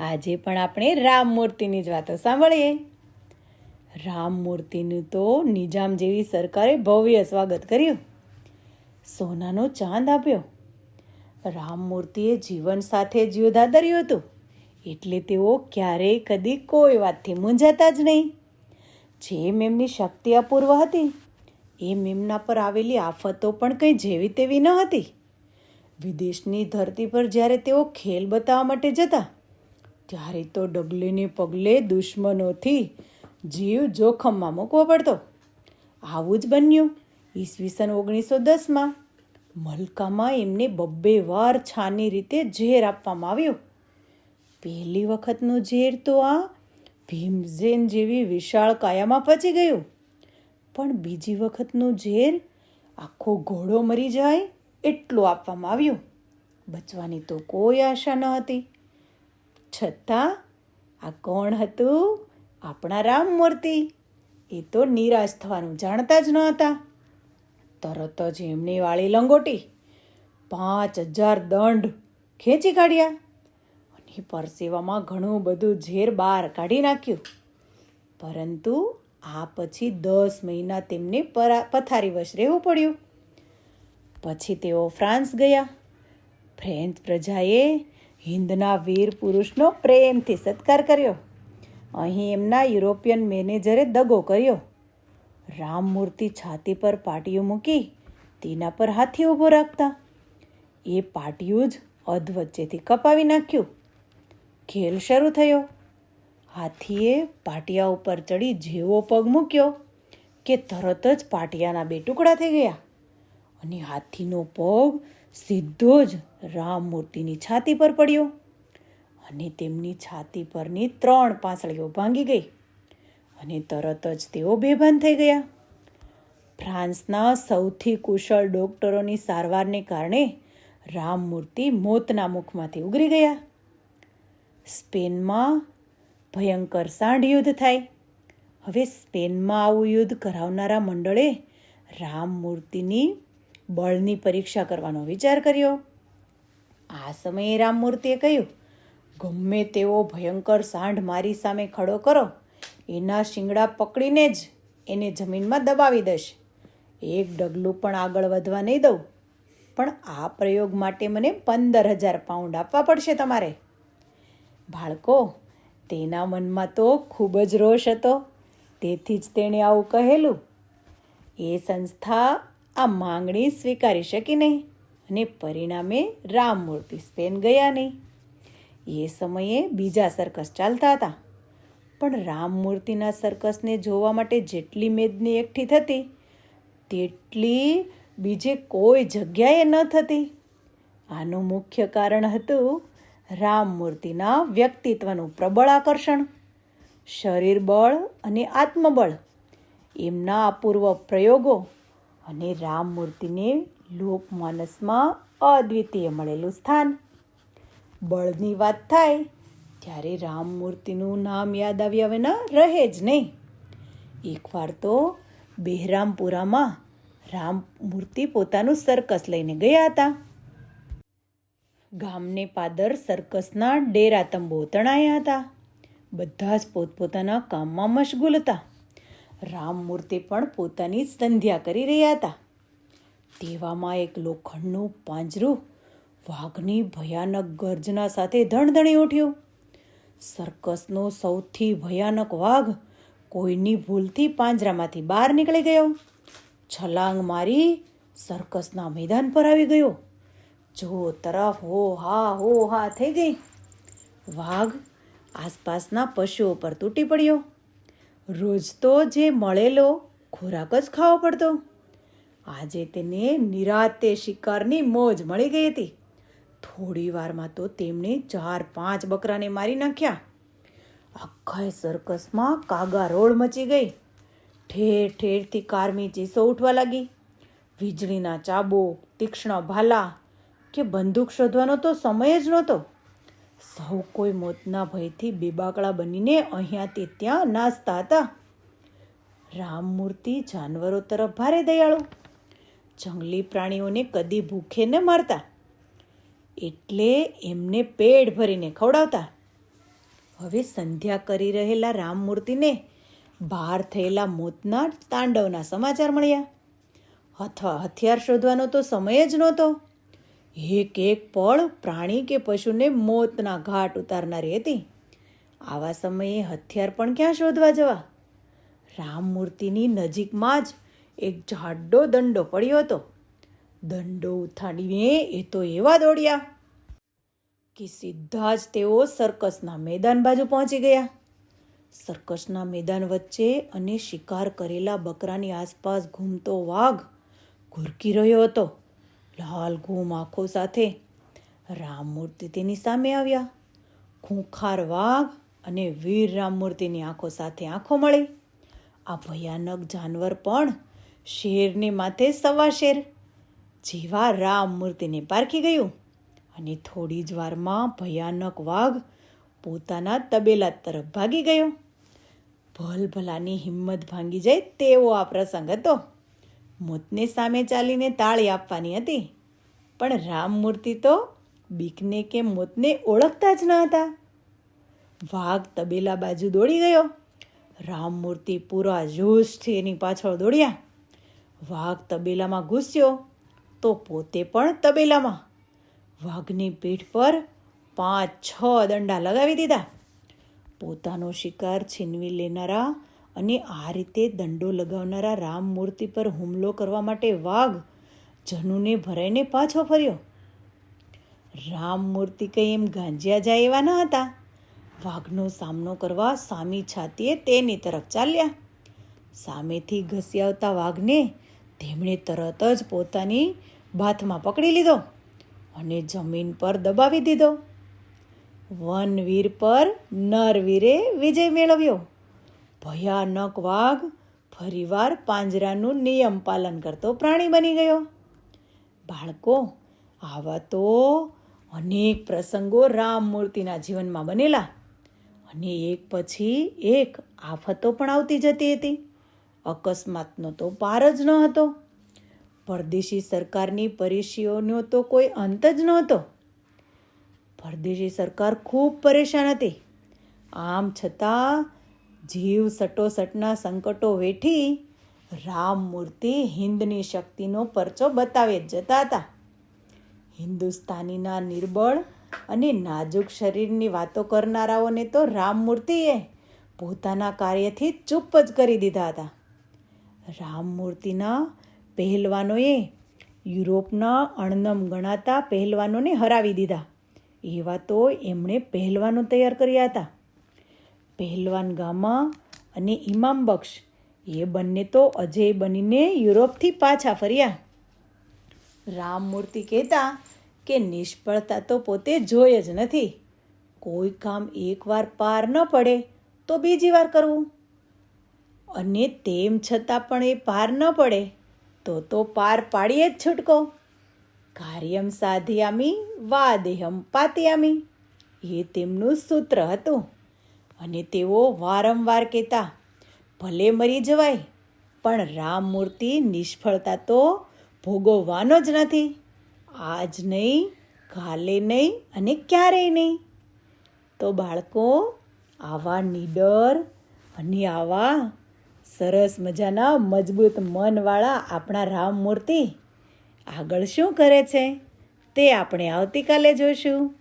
આજે પણ આપણે રામ મૂર્તિની જ વાતો સાંભળીએ. રામ મૂર્તિનું તો નિજામ જેવી સરકારે ભવ્ય સ્વાગત કર્યું. સોનાનો ચાંદ આપ્યો. રામ મૂર્તિએ જીવન સાથે જ યુદ્ધ આદર્યું હતું. એટલે તેઓ ક્યારેય કદી કોઈ વાતથી મૂંઝાતા જ નહીં. જેમ એમની શક્તિ અપૂર્વ હતી, એમ એમના પર આવેલી આફતો પણ કંઈ જેવી તેવી ન હતી. વિદેશની ધરતી પર જ્યારે તેઓ ખેલ બતાવવા માટે જતા ત્યારે તો ડગલેને પગલે દુશ્મનોથી જીવ જોખમમાં મૂકવો પડતો. આવું જ બન્યું ઈસવીસન ઓગણીસો દસમાં. મલકામાં એમને બબ્બે વાર છાની રીતે ઝેર આપવામાં આવ્યું. પહેલી વખતનું ઝેર તો આ ભીમઝેન જેવી વિશાળ કાયામાં પચી ગયું. પણ બીજી વખતનું ઝેર આખો ઘોડો મરી જાય એટલું આપવામાં આવ્યું. બચવાની તો કોઈ આશા ન હતી. છતાં આ કોણ હતું? આપણા રામ મૂર્તિ એ તો નિરાશ થવાનું જાણતા જ ન હતા તરત જ એમની વાળી લંગોટી પાંચ હજાર દંડ ખેંચી કાઢ્યા અને પરસેવામાં ઘણું બધું ઝેર બહાર કાઢી નાખ્યું. પરંતુ આ પછી દસ મહિના તેમને પથારી વશ રહેવું પડ્યું. પછી તેઓ ફ્રાન્સ ગયા. ફ્રેન્ચ પ્રજાએ હિન્દના વીર પુરુષનો પ્રેમથી સત્કાર કર્યો. અહીં એમના યુરોપિયન મેનેજરે દગો કર્યો. રામમૂર્તિ છાતી પર પાટિયું મૂકી તેના પર હાથી ઊભો રાખતા. એ પાટિયું જ અધવચ્ચેથી કપાવી નાખ્યું. ખેલ શરૂ થયો. હાથીએ પાટિયા ઉપર ચડી જેવો પગ મૂક્યો કે તરત જ પાટિયાના બે ટુકડા થઈ ગયા અને હાથીનો પગ સીધો જ રામમૂર્તિની છાતી પર પડ્યો અને તેમની છાતી પરની ત્રણ પાંસળીઓ ભાંગી ગઈ અને તરત જ તેઓ બેભાન થઈ ગયા. ફ્રાન્સના સૌથી કુશળ ડોક્ટરોની સારવારને કારણે રામમૂર્તિ મોતના મુખમાંથી ઉગરી ગયા. સ્પેનમાં ભયંકર સાંઢ યુદ્ધ થાય. હવે સ્પેનમાં આવું યુદ્ધ કરાવનારા મંડળે રામમૂર્તિની બળની પરીક્ષા કરવાનો વિચાર કર્યો. આ સમયે રામમૂર્તિએ કહ્યું, ગમે તેવો ભયંકર સાંઢ મારી સામે ખડો કરો. એના શિંગડા પકડીને જ એને જમીનમાં દબાવી દઈશ. એક ડગલું પણ આગળ વધવા નહીં દઉં. પણ આ પ્રયોગ માટે મને પંદર હજાર પાઉન્ડ આપવા પડશે તમારે. બાળકો, તેના મનમાં તો ખૂબ જ રોષ હતો. તેથી જ તેણે આવું કહેલું. એ સંસ્થા આ માંગણી સ્વીકારી શકી નહીં અને પરિણામે રામ મૂર્તિ સ્પેન ગયા નહીં. એ સમયે બીજા સર્કસ ચાલતા હતા. પણ રામ મૂર્તિના સર્કસને જોવા માટે જેટલી મેદની એકઠી થતી, તેટલી બીજે કોઈ જગ્યાએ ન થતી. આનું મુખ્ય કારણ હતું રામ મૂર્તિના વ્યક્તિત્વનું પ્રબળ આકર્ષણ શરીર બળ અને આત્મબળ. એમના અપૂર્વ પ્રયોગો અને રામમૂર્તિને લોકમાનસમાં અદ્વિતીય મળેલું સ્થાન. બળની વાત થાય, ત્યારે રામમૂર્તિનું નામ યાદ આવ્યા વિના રહે જ નહીં. એકવાર તો બહેરામપુરામાં રામમૂર્તિ પોતાનું સર્કસ લઈને ગયા હતા. ગામને પાદર સર્કસના ડેરા તંબો તણાયા હતા. બધા જ પોતપોતાના કામમાં મશગુલ હતા. રામમૂર્તિ પણ પોતાની સંધ્યા કરી રહ્યા હતા. તેવામાં એક લોખંડનું પાંજરું, વાઘની ભયાનક ગર્જના સાથે ધણધણી ઉઠ્યું. સર્કસનો સૌથી ભયાનક વાઘ કોઈની ભૂલથી પાંજરામાંથી બહાર નીકળી ગયો. છલાંગ મારી સર્કસના મેદાન પર આવી ગયો. જો તરફ હો હા હો હા થઈ ગઈ. વાઘ આસપાસના પશુઓ પર તૂટી પડ્યો. રોજ તો જે મળેલો ખોરાક જ ખાવો પડતો. આજે તેને નિરાતે શિકારની મોજ મળી ગઈ હતી. થોડી વારમાં તો તેમણે ચાર પાંચ બકરાને મારી નાખ્યા. આખા સર્કસમાં કાગા રોડ મચી ગઈ. ઠેર ઠેરથી કારમી ચીસો ઉઠવા લાગી. વીજળીના ચાબો, તીક્ષ્ણ ભાલા કે બંદૂક શોધવાનો તો સમય જ નહોતો. સૌ કોઈ મોતના ભયથી બેબાકળા બનીને અહીંયા તે ત્યાં નાચતા હતા. રામમૂર્તિ જાનવરો તરફ ભારે દયાળુ. જંગલી પ્રાણીઓને કદી ભૂખે ન મારતા. એટલે એમને પેટ ભરીને ખવડાવતા. હવે સંધ્યા કરી રહેલા રામ મૂર્તિને બહાર થયેલા મોતના તાંડવના સમાચાર મળ્યા. અથવા હથિયાર શોધવાનો તો સમય જ નહોતો. એક એક પળ પ્રાણી કે પશુને મોતના ઘાટ ઉતારનારી હતી. આવા સમયે હથિયાર પણ ક્યાં શોધવા જવા? રામ મૂર્તિની નજીકમાં જ એક જાડો દંડો પડ્યો હતો. દંડો ઉથાડીને એ તો એવા દોડ્યા કે સીધા જ તેઓ સર્કસના મેદાન બાજુ પહોંચી ગયા. સર્કસના મેદાન વચ્ચે અને શિકાર કરેલા બકરાની આસપાસ ઘૂમતો વાઘ ઘુરકી રહ્યો હતો. લાલ ઘૂમ આંખો સાથે રામમૂર્તિ તેની સામે આવ્યા. ખૂંખાર વાઘ અને વીર રામમૂર્તિની આંખો સાથે આંખો મળી. આ ભયાનક જાનવર પણ શેરને માથે સવા શેર જેવા રામમૂર્તિને પારખી ગયું અને થોડી જ વારમાં ભયાનક વાઘ પોતાના તબેલા તરફ ભાગી ગયો. ભલભલાની હિંમત ભાંગી જાય તેવો આ પ્રસંગ હતો. મોતને સામે ચાલીને તાળી આપવાની હતી. પણ રામમૂર્તિ તો બીકને કે મોતને ઓળખતા જ ન હતા. વાઘ તબેલા બાજુ દોડી ગયો. રામમૂર્તિ પૂરા જોશથી એની પાછળ દોડ્યા. વાઘ તબેલામાં ઘૂસ્યો તો પોતે પણ તબેલામાં. વાઘની પીઠ પર પાંચ છ દંડા લગાવી દીધા. પોતાનો શિકાર છીનવી લેનારા અને આ રીતે દંડો લગાવનારા રામમૂર્તિ પર હુમલો કરવા માટે વાઘ જનુને ભરાઈને પાછો ફર્યો. રામમૂર્તિ કંઈ એમ ગાંજ્યા જાય એવા ન હતા. વાઘનો સામનો કરવા સામી છાતીએ તેની તરફ ચાલ્યા. સામેથી ઘસી આવતા વાઘને તેમણે તરત જ પોતાની બાથમાં પકડી લીધો અને જમીન પર દબાવી દીધો. વનવીર પર નરવીરે વિજય મેળવ્યો. ભયાનક વાઘ ફરીવાર પાંજરાનું નિયમ પાલન કરતો પ્રાણી બની ગયો. બાળકો, આવા તો અનેક પ્રસંગો રામમૂર્તિના જીવનમાં બનેલા અને એક પછી એક આફતો પણ આવતી જતી હતી. અકસ્માતનો તો પાર જ ન હતો. પરદેશી સરકારની પરેશીઓનો તો કોઈ અંત જ નહોતો. પરદેશી સરકાર ખૂબ પરેશાન હતી. આમ છતાં જીવ સટોસટના સંકટો વેઠી રામમૂર્તિ હિન્દની શક્તિનો પરચો બતાવે જતા હતા. હિન્દુસ્તાનીના નિર્બળ અને નાજુક શરીરની વાતો કરનારાઓને તો રામમૂર્તિએ પોતાના કાર્યથી ચૂપ જ કરી દીધા હતા. રામમૂર્તિના પહેલવાનોએ યુરોપના અણનમ ગણાતા પહેલવાનોને હરાવી દીધા. એવા તો એમણે પહેલવાનો તૈયાર કર્યા હતા. પહેલવાન ગામા અને ઇમામ બક્ષ, એ બંને તો અજય બનીને યુરોપથી પાછા ફર્યા. રામમૂર્તિ કહેતા કે નિષ્ફળતા તો પોતે જોઈ જ નથી. કોઈ કામ એકવાર પાર ન પડે તો બીજી વાર કરવું. અને તેમ છતાં પણ એ પાર ન પડે તો તો પાર પાડીએ જ છૂટકો. કાર્યમ સાધ્યામી, વાદેહમ પાત્યામી, એ તેમનું સૂત્ર હતું. અને તેઓ વારંવાર કહેતા, ભલે મરી જવાય, પણ રામમૂર્તિ નિષ્ફળતા તો ભોગવવાનો જ નથી. આજ નહીં, કાલે નહીં અને ક્યારેય નહીં. તો બાળકો, આવા નીડર અને આવા સરસ મજાના મજબૂત મનવાળા આપણા રામમૂર્તિ આગળ શું કરે છે તે આપણે આવતીકાલે જોઈશું.